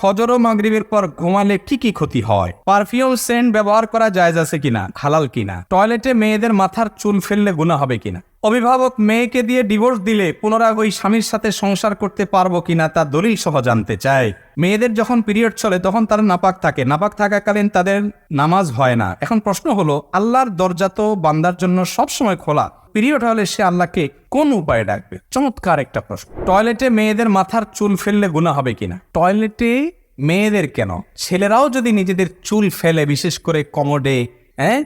ফজর ও মাগরিবের পর ঘুমালে কি কি ক্ষতি হয়। পারফিউম সেন্ট ব্যবহার করা যায় আছে কিনা? খালাল কিনা? টয়লেটে মেয়েদের মাথার চুল ফেললে গুণা হবে কিনা? অভিভাবক মেয়েকে দিয়ে ডিভোর্স দিলে পুনরায় ওই স্বামীর সাথে সংসার করতে পারব কিনা তা দলিল সহ জানতে চায়। মেয়েদের যখন পিরিয়ড চলে, তখন তারা নাপাক থাকে। নাপাক থাকাকালীন তাদের নামাজ হয় না। এখন প্রশ্ন হলো, আল্লাহর দরজা তো বান্দার জন্য সবসময় খোলা। পিরিয়ড হলে সে আল্লাহকে কোন উপায়ে ডাকবে? চমৎকার একটা প্রশ্ন। টয়লেটে মেয়েদের মাথার চুল ফেললে গুণা হবে কিনা? টয়লেটে মেয়েদের কেন? ছেলেরাও যদি নিজেদের চুল ফেলে, বিশেষ করে কমোডে হ্যাঁ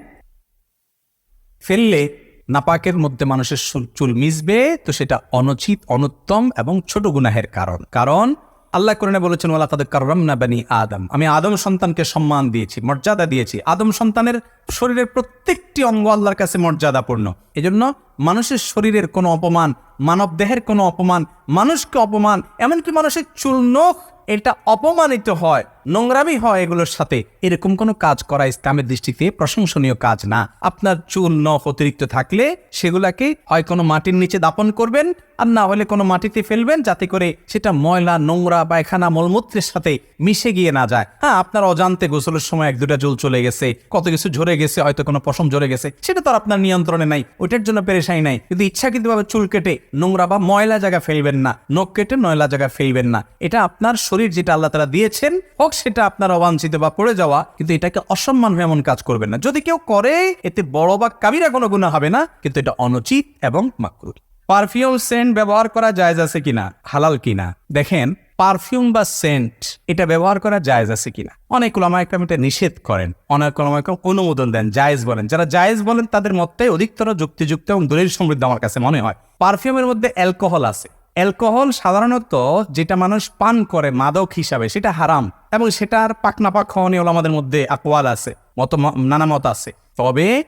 ফেললে নাপাকের মধ্যে মানুষের চুল- মিশবে, তো সেটা অনুচিত, অনুত্তম এবং ছোট গুনাহের কারণ। কারণ আল্লাহ কোরআনে বলেছেন ওলা তাদের কারণ না বানি আদম। আমি আদম সন্তানকে সম্মান দিয়েছি, মর্যাদা দিয়েছি। আদম সন্তানের শরীরের প্রত্যেকটি অঙ্গ আল্লাহর কাছে মর্যাদাপূর্ণ। এজন্য মানুষের শরীরের কোনো অপমান মানব দেহের কোনো অপমান, মানুষকে অপমান, এমনকি মানুষের চুল, নখ, এটা অপমানিত হয়, নোংরামি হয় এগুলোর সাথে। এরকম কোনো কাজ করা ইসলামের দৃষ্টিতে প্রশংসনীয় কাজ না। আপনার চুল, নখ অতিরিক্ত থাকলে সেগুলাকে হয় কোনো মাটির নিচে দাপন করবেন আর না হলে কোনো মাটিতে ফেলবেন যাতে করে সেটা ময়লা, নোংরা, পায়খানা, মলমূত্রের সাথে মিশে গিয়ে না যায়। হ্যাঁ আপনার অজান্তে গোসলের সময় এক দুটা চুল চলে গেছে, কত কিছু ঝরে গেছে, হয়তো কোনো পশম ঝরে গেছে, সেটা তো আপনার নিয়ন্ত্রণে নাই। ওইটার জন্য পেরেশাই নাই। কিন্তু ইচ্ছাকৃতভাবে চুল কেটে নোংরা বা ময়লা জায়গা ফেলবেন না, নখ কেটে নয়লা জায়গা ফেলবেন না। এটা আপনার শরীর যেটা আল্লাহ তারা দিয়েছেন, হোক সেটা আপনার অবাঞ্ছিত বা পড়ে যাওয়া, কিন্তু এটাকে অসম্মান হয়ে এমন কাজ করবেন না। যদি কেউ করে, এতে বড় বা কাবিরা কোনো গুণা হবে না, কিন্তু এটা অনুচিত এবং মাকরুর পারফিউম সেন্ট ব্যবহার করা জায়েজ আছে কিনা? হালাল কিনা? দেখেন পারফিউম বা সেন্ট এটা ব্যবহার করা জায়েজ আছে কিনা? অনেক ওলামাইকাম এটা নিষেধ করেন। অনেক ওলামাইকাম অনুমোদন দেন, জায়েজ বলেন। যারা জায়েজ বলেন, তাদের মতটাই অধিকতর যুক্তিযুক্ত এবং দলিল সমৃদ্ধ আমার কাছে মনে হয়। পারফিউমের মধ্যে অ্যালকোহল আছে। অ্যালকোহল সাধারণত যেটা মানুষ পান করে মাদক হিসাবে, সেটা হারাম এবং সেটার পাক নাপাক খাওয়া নিয়ে আমাদের মধ্যে আকোয়াল আছে মত নানা মত আছে। তবে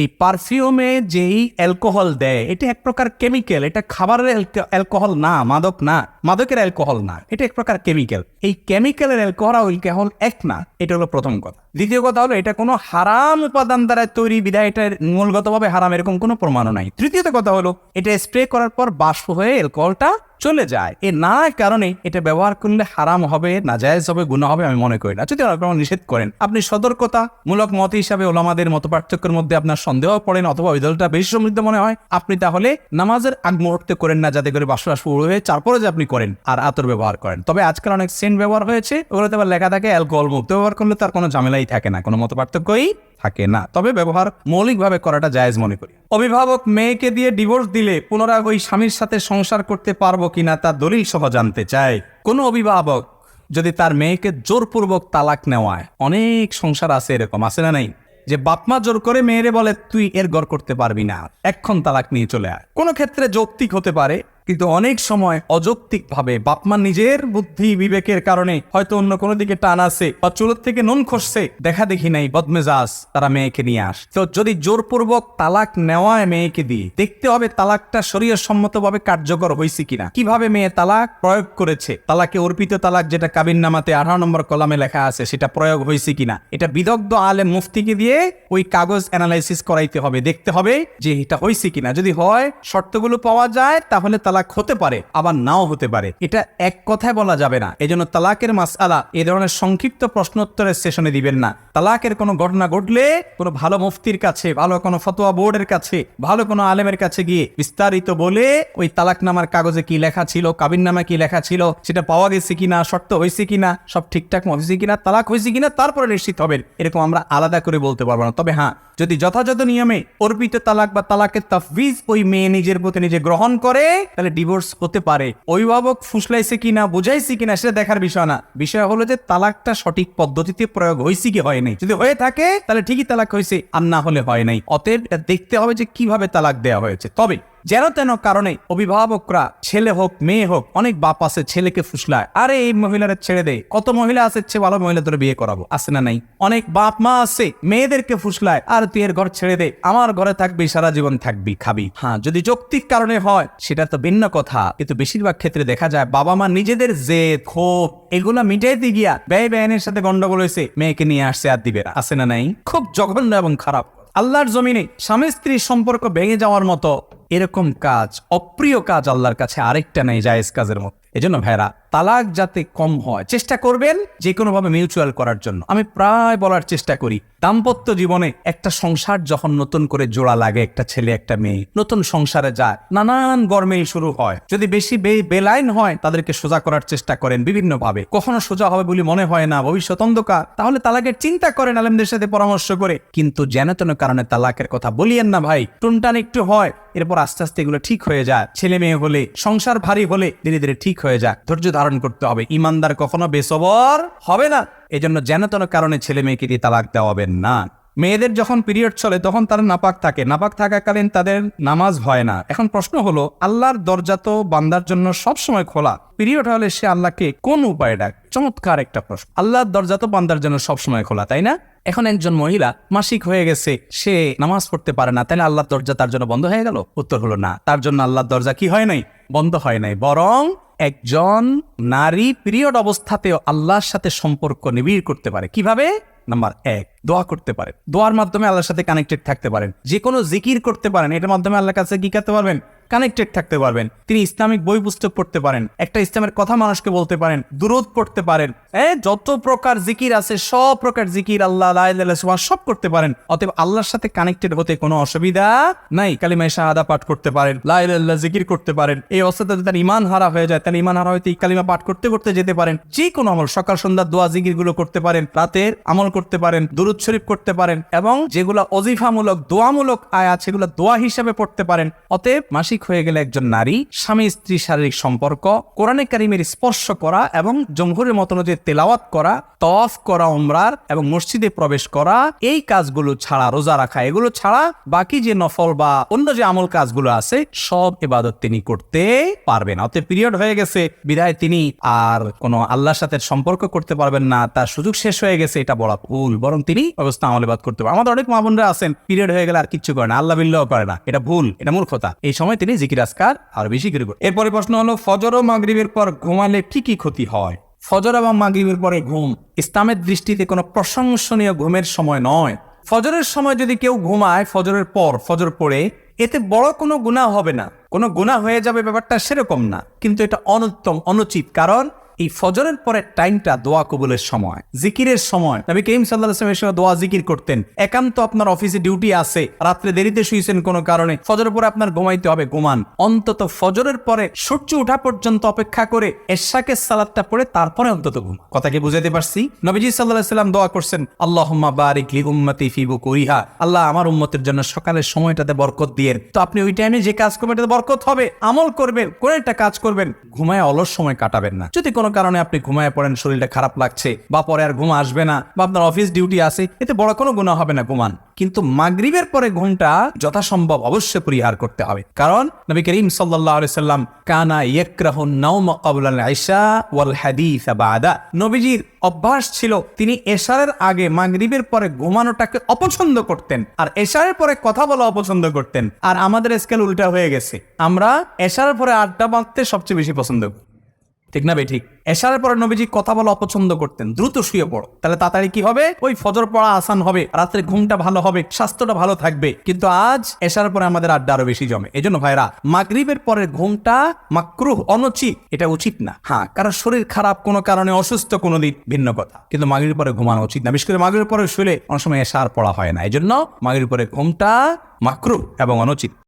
এই পারফিউমে যেই অ্যালকোহল দেয়, এটা এক প্রকার কেমিক্যাল এটা খাবারের অ্যালকোহল না, মাদক না, মাদকের অ্যালকোহল না, এটা এক প্রকার কেমিক্যাল এই কেমিক্যালের অ্যালকোহল অ্যালকোহল এক না, এটা হলো প্রথম কথা। দ্বিতীয় কথা হলো, এটা কোনো হারাম উপাদান দ্বারা তৈরি বিধায় এটার মূলগতভাবে হারাম, এরকম কোনো প্রমাণও নাই। তৃতীয়ত কথা হলো, এটা স্প্রে করার পর বাষ্প হয়ে অ্যালকোহলটা চলে যায়। এ না কারণে এটা ব্যবহার করলে হারাম হবে, নাজায়েজ হবে গুণা হবে, আমি মনে করি না। যদি নিষেধ করেন, আপনি সতর্কতা মূলক মত হিসাবে ওলামাদের মত পার্থক্যের মধ্যে আপনার সন্দেহ পড়েন অথবা ওই দলটা বেশি সমৃদ্ধ মনে হয়, আপনি তাহলে নামাজের আগ মুহূর্তে করেন না, যাতে করে বাসবাস বাসু হয়ে তারপরে যে আপনি করেন আর আতর ব্যবহার করেন। তবে আজকাল অনেক সেন্ট ব্যবহার হয়েছে, ওগুলোতে আবার লেখা থাকে, অ্যালকোহল মুক্ত ব্যবহার করলে তার কোনো ঝামেলাই থাকে না, কোনো মত পার্থক্যই থাকে না। তবে ব্যবহার মৌলিকভাবে করাটা জায়েজ মনে করি। অভিভাবক মেয়েকে দিয়ে ডিভোর্স দিলে পুনরায় ওই স্বামীর সাথে সংসার করতে পারব কিনা তা দলিল সহ জানতে চায়। কোনো অভিভাবক যদি তার মেয়েকে জোরপূর্বক তালাক নেওয়ায়, অনেক সংসার আছে এরকম, আছে না নাই? যে বাপমা জোর করে মেয়েরে বলে, তুই এর গড় করতে পারবি না, এক্ষণ তালাক নিয়ে চলে আয়। কোনো ক্ষেত্রে যৌক্তিক হতে পারে কিন্তু অনেক সময় অযৌক্তিক ভাবে বাপমা নিজের বুদ্ধি বিবেকের কারণে হয়তো অন্য কোনো দিকে টান আছে বা চুলোর থেকে নুন খসছে, দেখা দেখি নাই, বদমেজাজ তারা মেয়েকে নিয়ে আস। তো যদি জোরপূর্বক তালাক নেওয়ায় মেয়েকে দিয়ে দেখতে হবে তালাকটা শরীয় সম্মতভাবে কার্যকর হয়েছে কিনা। কীভাবে মেয়ে তালাক প্রয়োগ করেছে? তালাকে অর্পিত তালাক যেটা কাবিন নামাতে আঠারো নম্বর কলামে লেখা আছে, সেটা প্রয়োগ হয়েছে কিনা? এটা বিদগ্ধ আলে মুফতিকে দিয়ে ওই কাগজ অ্যানালাইসিস করাইতে হবে, দেখতে হবে যে এটা হয়েছে কিনা। যদি হয়, শর্তগুলো পাওয়া যায়, তাহলে তালাক হতে পারে, আবার নাও হতে পারে। এটা এক কথায় বলা যাবে না। এজন্য তালাকের মাসআলা এ ধরনের সংক্ষিপ্ত প্রশ্নোত্তরের সেশনে দিবেন না। তালাকের কোনো ঘটনা ঘটলে কোনো ভালো মুফতির কাছে, ভালো কোনো ফতোয়া বোর্ডের কাছে, ভালো কোনো আলেমের কাছে গিয়ে বিস্তারিত বলে ওই তালাকনামার কাগজে কি লেখা ছিল, কাবিন নামে কি লেখা ছিল, সেটা পাওয়া গেছে কিনা, শর্ত হয়েছে কিনা, সব ঠিকঠাক হয়েছে কিনা, তালাক হয়েছে কিনা, তারপরে নিশ্চিত হবেন। এরকম আমরা আলাদা করে বলতে পারব না। তবে হ্যাঁ যদি যথাযথ নিয়মে অর্পিত তালাক বা তালাকের তাফবিজ ওই মেয়ে নিজের প্রতি নিজে গ্রহণ করে, তাহলে ডিভোর্স হতে পারে। অভিভাবক ফুসলাইছে কিনা, বুঝাইছে কিনা সেটা দেখার বিষয় না। বিষয় হলো যে তালাকটা সঠিক পদ্ধতিতে প্রয়োগ হয়েছে কি হয় নাই। যদি হয়ে থাকে, তাহলে ঠিকই তালাক হয়েছে, আর না হলে হয় নাই। অতএব এটা দেখতে হবে যে কীভাবে তালাক দেওয়া হয়েছে। তবে যেন তেন কারণে অভিভাবকরা ছেলে হোক, মেয়ে হোক, অনেক বাপ আছে, ছেলেকে ফুসলায়। আরে, এই মহিলারা ছেড়ে দেয় কত মহিলা আছে চেয়ে ভালো মহিলা তোর বিয়ে করাবো। আছে না নাই? অনেক বাপ মা আছে, মেয়েদেরকে ফুসলায়। আর তুই এর ঘর ছেড়ে দে। আমার ঘরে থাকবি, সারা জীবন থাকবি, খাবি। হ্যাঁ যদি যৌক্তিক কারণে হয়, সেটা তো ভিন্ন কথা। কিন্তু বেশিরভাগ ক্ষেত্রে দেখা যায়, বাবা মা নিজেদের জেদ, ক্ষোভ, এগুলা মিটাইতে গিয়া ব্যয় ব্যয়নের সাথে গন্ডগোল হয়েছে মেয়েকে নিয়ে আসছে আর দিবে আছে না নাই? খুব জঘন্য এবং খারাপ। আল্লাহর জমিনে স্বামী স্ত্রীর সম্পর্ক ভেঙে যাওয়ার মতো এরকম কাজ অপ্রিয় কাজ আল্লাহর কাছে আরেকটা নেই জায়েজ কাজের মতো এজন্য ভাইরা তালাক যাতে কম হয়, চেষ্টা করবেন যে কোনোভাবে মিউচুয়াল করার জন্য। আমি প্রায় বলার চেষ্টা করি, দাম্পত্য জীবনে একটা সংসার যখন নতুন করে জোড়া লাগে, একটা ছেলে, একটা মেয়ে, নতুন সংসারে যায়, নানান গরমেই শুরু হয়। যদি বেশি বেলাইন হয়, তাদেরকে সোজা করার চেষ্টা করেন বিভিন্ন ভাবে কখনো সোজা হবে বলে মনে হয় না, ভবিষ্যৎ অন্ধকার। তাহলে তালাকের চিন্তা করেন আলেমদের সাথে পরামর্শ করে। কিন্তু যেন তেন কারণে তালাকের কথা বলিয়েন না ভাই, টুনটান একটু হয়, এরপর আস্তে আস্তে এগুলো ঠিক হয়ে যায়। ছেলে মেয়ে হলে, সংসার ভারী হলে ধীরে ধীরে ঠিক হয়ে যায়। ধৈর্য ধারণ করতে হবে। ইমানদার কখনো বেসবর হবে না। এজন্য জন্য যেন কারণে ছেলে মেয়েকে দিয়ে তালাক দেওয়াবেন না। মেয়েদের যখন পিরিয়ড চলে, তখন তারা নাপাক থাকে। নাপাক থাকাকালীন তাদের নামাজ হয় না। এখন প্রশ্ন হলো, আল্লাহর দরজা তো বান্দার জন্য সবসময় খোলা। পিরিয়ড হলে সে আল্লাহকে কোন উপায়ে ডাক? চমৎকার একটা প্রশ্ন। আল্লাহর দরজা তো বান্দার জন্য সবসময় খোলা, তাই না? এখন একজন মহিলা মাসিক হয়ে গেছে, সে নামাজ পড়তে পারে না, তাহলে আল্লাহর দরজা তার জন্য বন্ধ হয়ে গেল? উত্তর হলো না। তার জন্য আল্লাহর দরজা কি হয় নাই? বন্ধ হয় নাই। বরং একজন নারী পিরিয়ড অবস্থাতেও আল্লাহর সাথে সম্পর্ক নিবিড় করতে পারে। কীভাবে? নাম্বার এক, দোয়া করতে পারেন। দোয়ার মাধ্যমে আল্লাহর সাথে কানেক্টেড থাকতে পারেন। যে কোনো জিকির করতে পারেন। এটার মাধ্যমে আল্লাহর কাছে কি করতে পারবেন? কানেক্টেড থাকতে পারবেন। তিনি ইসলামিক বই পুস্তক পড়তে পারেন, একটা ইসলামের কথা মানুষকে বলতে পারেন দূরত পড়তে পারেন হ্যাঁ যত প্রকার জিকির আছে, সব প্রকার জিকির আল্লাহ ইল্লাল্লাহ সব করতে পারেন। অতএব আল্লাহর সাথে কানেক্টেড হতে কোনো অসুবিধা নাই। কালিমায় শাহাদা পাঠ করতে পারেন, লা ইলাহা জিকির করতে পারেন। এই অবস্থাতে তার ইমান হারা হয়ে যায়, তাহলে ইমান হারা হয়তো কালিমা পাঠ করতে করতে যেতে পারেন। যে কোনো আমল, সকাল, সন্ধ্যা, দোয়া জিকিরগুলো করতে পারেন, রাতের আমল করতে পারেন, দুরুদ শরীফ করতে পারেন এবং যেগুলো অজিফামূলক, দোয়ামূলক আয়াত, সেগুলো দোয়া হিসাবে পড়তে পারেন। অতএব মাসিক হয়ে গেলে একজন নারী, স্বামী, স্ত্রী শারীরিক সম্পর্ক, কোরআনে কারিমের স্পর্শ করা এবং জমহুরের মতন যে তেলাওয়াত করা তফ করা, উমরার এবং মসজিদে প্রবেশ করা, এই কাজগুলো ছাড়া, রোজা রাখা, এগুলো ছাড়া বাকি যে নফল বা অন্য যে আমল কাজগুলো আছে, সব এবাদত তিনি করতে পারবেন। অতএব পিরিয়ড হয়ে গেছে বিধায় তিনি আর কোনো আল্লাহর সাথে সম্পর্ক করতে পারবেন না, তার সুযোগ শেষ হয়ে গেছে, এটা বলা ভুল, বরং তিনি অবস্থা আমলেবাদ করতে পারেন আমাদের অনেক মা বোনরা আছেন, পিরিয়ড হয়ে গেলে আর কিচ্ছু করে না, আল্লাহ বিল্লাহ করে না, এটা ভুল, এটা মূর্খতা। এই সময় জিকির আসকার আর বেশি করে এরপরে প্রশ্ন হলো, ফজর ও মাগরিবের পর ঘুমালে কি কি ক্ষতি হয়? ফজর এবং মাগরিবের পরে ঘুম ইসলামের দৃষ্টিতে কোনো প্রশংসনীয় ঘুমের সময় নয়। ফজরের সময় যদি কেউ ঘুমায়, ফজরের পর, ফজর পড়ে, এতে বড় কোনো গুণা হবে না। কোনো গুণা হয়ে যাবে ব্যাপারটা সেরকম না। কিন্তু এটা অনুত্তম, অনুচিত। কারণ এই ফজরের পরে টাইমটা দোয়া কবুলের সময়, জিকিরের সময়। নবী করিম সাল্লাহ আসলামের সময় দোয়া জিকির করতেন। একান্ত আপনার অফিসে ডিউটি আছে, রাত্রে দেরিতে শুয়েছেন কোনো কারণে, ফজরের পরে আপনার ঘুমাইতে হবে, ঘুমান। অন্তত ফজরের পরে সূর্য ওঠা পর্যন্ত অপেক্ষা করে এশাকে সালাদটা পড়ে তারপরে অন্তত ঘুম কথা কি বুঝাতে পারছি? নবীজি সাল্লাহ সাল্লাম দোয়া করছেন আল্লাহ বারিক লি উম্মতি ফিবু করিহা আল্লাহ আমার উম্মতের জন্য সকালের সময়টাতে বরকত দিয়ে তো আপনি ওই টাইমে যে কাজ করবেন, এটাতে বরকত হবে, আমল করবেন, কোন একটা কাজ করবেন, ঘুমায় অলস সময় কাটাবেন না। যদি কোনো কারণে আপনি ঘুমায় পড়েন, শরীরটা খারাপ লাগছে বা পরে আর ঘুম আসবে না বা আপনার অফিস ডিউটি আছে, এতে বড় কোনো গুণা হবে না ঘুমান। কিন্তু মাগরিবের পরে ঘুমটা যথাসম্ভব অবশ্যই পরিহার করতে হবে। কারণ নবী করিম সাল্লাম কানা ইয়াকরাহু নাওম ক্বাবলা আল-ইশা ওয়াল হাদিস বাদা। নবীজির অভ্যাস ছিল, তিনি এশারের আগে মাগরিবের পরে ঘুমানোটাকে অপছন্দ করতেন আর এশারের পরে কথা বলা অপছন্দ করতেন। আর আমাদের স্কেল উল্টা হয়ে গেছে। আমরা এশারের পরে আড্ডা বাঁধতে সবচেয়ে বেশি পছন্দ করি। ঠিক না ঠিক। এশারের পরে নবীজি কথা বলা অপছন্দ করতেন। দ্রুত শুয়ে পড়ো। তাহলে তাড়াতাড়ি কি হবে? ওই ফজর পড়া আসান হবে। রাত্রে ঘুমটা ভালো হবে, স্বাস্থ্যটা ভালো থাকবে। কিন্তু আজ এশারের পরে আমাদের আড্ডা আরও বেশি জমে। এজন্য ভাইরা মাগরিবের পরে ঘুমটা মাকরুহ, অনুচিত। এটা উচিত না। হ্যাঁ কারণ শরীর খারাপ কোনো কারণে, অসুস্থ কোনো দিন, ভিন্ন কথা। কিন্তু মাগরির পরে ঘুমানো উচিত না। বিশেষ করে মাগরির পরে শুলে অনেক সময় এশার পড়া হয় না। এই জন্য মাগরির পরে ঘুমটা মাকরুহ এবং অনুচিত।